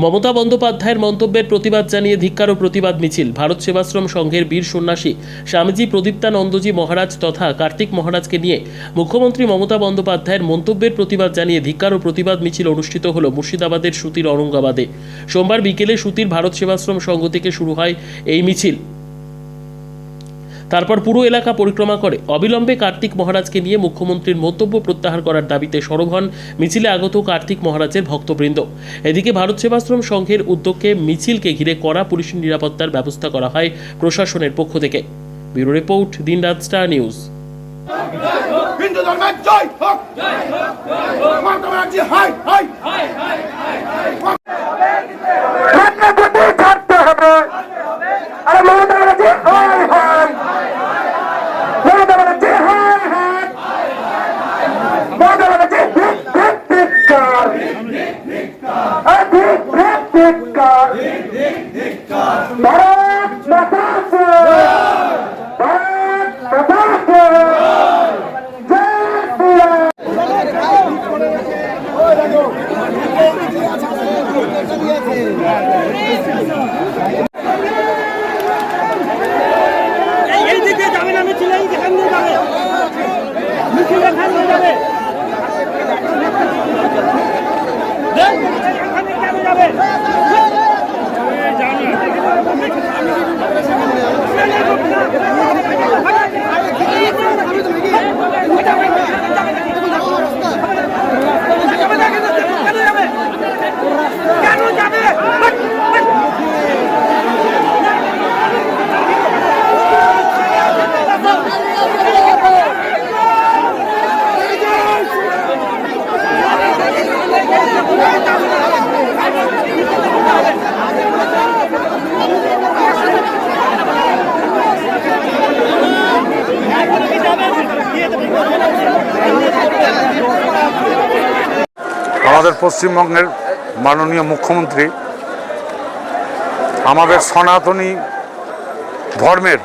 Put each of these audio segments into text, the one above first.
মমতা বন্দ্যোপাধ্যায়ের মন্তব্যের প্রতিবাদ জানিয়ে ধিক্কার ও প্রতিবাদ মিছিল। ভারত সেবাশ্রম সংঘের বীর সন্ন্যাসী স্বামীজি প্রদীপ্তানন্দজি মহারাজ তথা কার্তিক মহারাজকে নিয়ে মুখ্যমন্ত্রী মমতা বন্দ্যোপাধ্যায়ের মন্তব্যের প্রতিবাদ জানিয়ে ধিক্কার ও প্রতিবাদ মিছিল অনুষ্ঠিত হল মুর্শিদাবাদের সুতির অরঙ্গাবাদে সোমবার বিকেলে সুতির ভারত সেবাশ্রম সংঘ থেকে শুরু হয় এই মিছিল। তারপর পুরো এলাকা পরিক্রমা করে। অবিলম্বে কার্তিক মহারাজকে নিয়ে মুখ্যমন্ত্রীর মন্তব্য প্রত্যাহার করার দাবিতে সরব হন মিছিলে আগত কার্তিক মহারাজের ভক্তবৃন্দ। এদিকে ভারত সেবাশ্রম সংঘের উদ্যোগকে মিছিলকে ঘিরে কড়া পুলিশ নিরাপত্তার ব্যবস্থা করা হয় প্রশাসনের পক্ষ থেকে। ব্যুরো রিপোর্ট দিনরাত স্টার নিউজ। হিন্দু ধর্মের জয় হোক। মমতা ব্যানার্জি হাই হাই। রান্নাঘুটি ছাড়তে হবে আরে মমতা ব্যানার্জি হাই হাই মমতা ব্যানার্জি হাই হাই মমতা ব্যানার্জি হিট হিট ধিক্কার আরে হিট হিট ধিক্কার ভারত মাতা কি ভারত মাতা কি জয় শ্রীরাম এই- এই দিক দিয়ে যাবে না মিছিল এই এখান দিয়ে যাবে মিছিল এখান দিয়ে যাবে আমাদের পশ্চিমবঙ্গের মাননীয় মুখ্যমন্ত্রী, আমাদের সনাতনী ধর্মের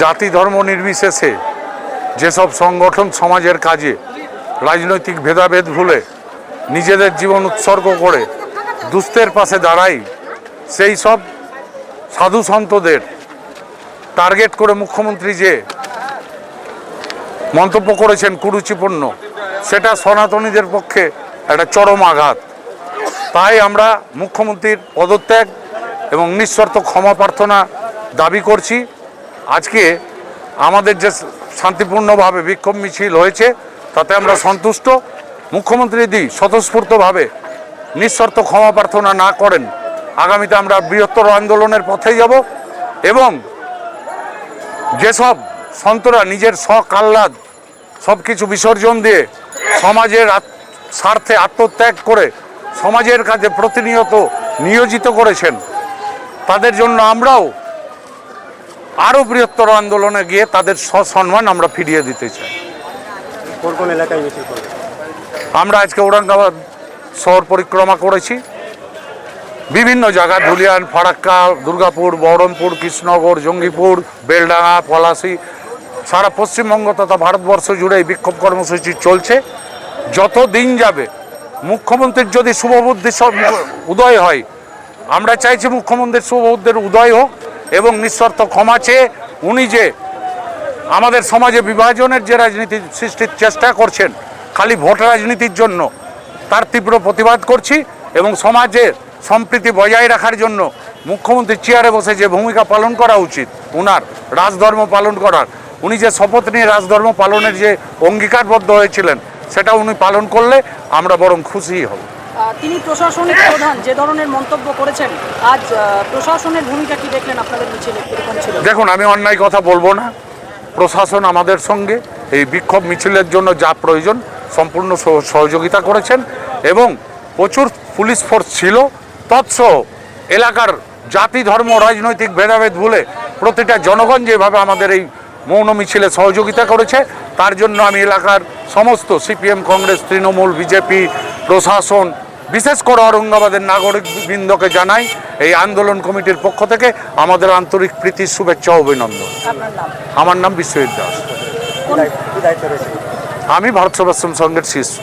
জাতি ধর্ম নির্বিশেষে যেসব সংগঠন সমাজের কাজে রাজনৈতিক ভেদাভেদ ভুলে নিজেদের জীবন উৎসর্গ করে দুস্থের পাশে দাঁড়াই, সেই সব সাধু সন্তদের টার্গেট করে মুখ্যমন্ত্রী যে মন্তব্য করেছেন কুরুচিপূর্ণ সেটা সনাতনীদের পক্ষে একটা চরম আঘাত। তাই আমরা মুখ্যমন্ত্রীর পদত্যাগ এবং নিঃশর্ত ক্ষমা প্রার্থনা দাবি করছি। আজকে আমাদের যে শান্তিপূর্ণভাবে বিক্ষোভ মিছিল হয়েছে, তাতে আমরা সন্তুষ্ট। মুখ্যমন্ত্রী যদি স্বতঃস্ফূর্তভাবে নিঃশর্ত ক্ষমা প্রার্থনা না করেন, আগামীতে আমরা বৃহত্তর আন্দোলনের পথে যাব এবং যেসব সন্তরা নিজের শখ আহ্লাদ সব কিছু বিসর্জন দিয়ে সমাজের স্বার্থে আত্মত্যাগ করে সমাজের কাজে প্রতিনিয়ত নিয়োজিত করেছেন। তাদের জন্য আমরাও আরও বৃহত্তর আন্দোলনে গিয়ে তাদের সসম্মান আমরা ফিরিয়ে দিতে চাই। আমরা আজকে ঔরঙ্গাবাদ শহর পরিক্রমা করেছি। বিভিন্ন জায়গা ধুলিয়ান ফারাক্কা দুর্গাপুর বহরমপুর কৃষ্ণনগর জঙ্গিপুর বেলডাঙ্গা পলাশি সারা পশ্চিমবঙ্গ তথা ভারতবর্ষ জুড়ে এই বিক্ষোভ কর্মসূচি চলছে। যত দিন যাবে, মুখ্যমন্ত্রীর যদি শুভবুদ্ধি উদয় হয়, আমরা চাইছি মুখ্যমন্ত্রীর শুভবুদ্ধির উদয় হোক এবং নিঃশর্ত ক্ষমা চেয়ে উনি যে আমাদের সমাজে বিভাজনের যে রাজনীতি সৃষ্টির চেষ্টা করছেন, খালি ভোট রাজনীতির জন্য তার তীব্র প্রতিবাদ করছি এবং সমাজের সম্প্রীতি বজায় রাখার জন্য মুখ্যমন্ত্রী চেয়ারে বসে যে ভূমিকা পালন করা উচিত, উনার রাজধর্ম পালন করার উনি যে শপথ নিয়ে রাজধর্ম পালনের যে অঙ্গীকারবদ্ধ হয়েছিলেন সেটা উনি পালন করলে আমরা বরং খুশি হব। তিনি প্রশাসনিক প্রধান যে ধরনের মন্তব্য করেছেন আজ প্রশাসনের ভূমিকা কি দেখলেন আপনাদের মিছিলে দেখুন আমি অন্যায় কথা বলব না। প্রশাসন আমাদের সঙ্গে এই বিক্ষোভ মিছিলের জন্য যা প্রয়োজন সম্পূর্ণ সহযোগিতা করেছেন এবং প্রচুর পুলিশ ফোর্স ছিল। তৎসহ এলাকার জাতি ধর্ম রাজনৈতিক ভেদাভেদ ভুলে প্রতিটা জনগণ যেভাবে আমাদের এই মৌন মিছিলে সহযোগিতা করেছে। তার জন্য আমি এলাকার সমস্ত সিপিএম কংগ্রেস তৃণমূল বিজেপি প্রশাসন বিশেষ করে ঔরঙ্গাবাদের নাগরিকবৃন্দকে জানাই এই আন্দোলন কমিটির পক্ষ থেকে আমাদের আন্তরিক প্রীতি শুভেচ্ছা অভিনন্দন। আমার নাম বিশ্বজিৎ দাস। আমি ভারত সেবাশ্রম সংঘের শিষ্য।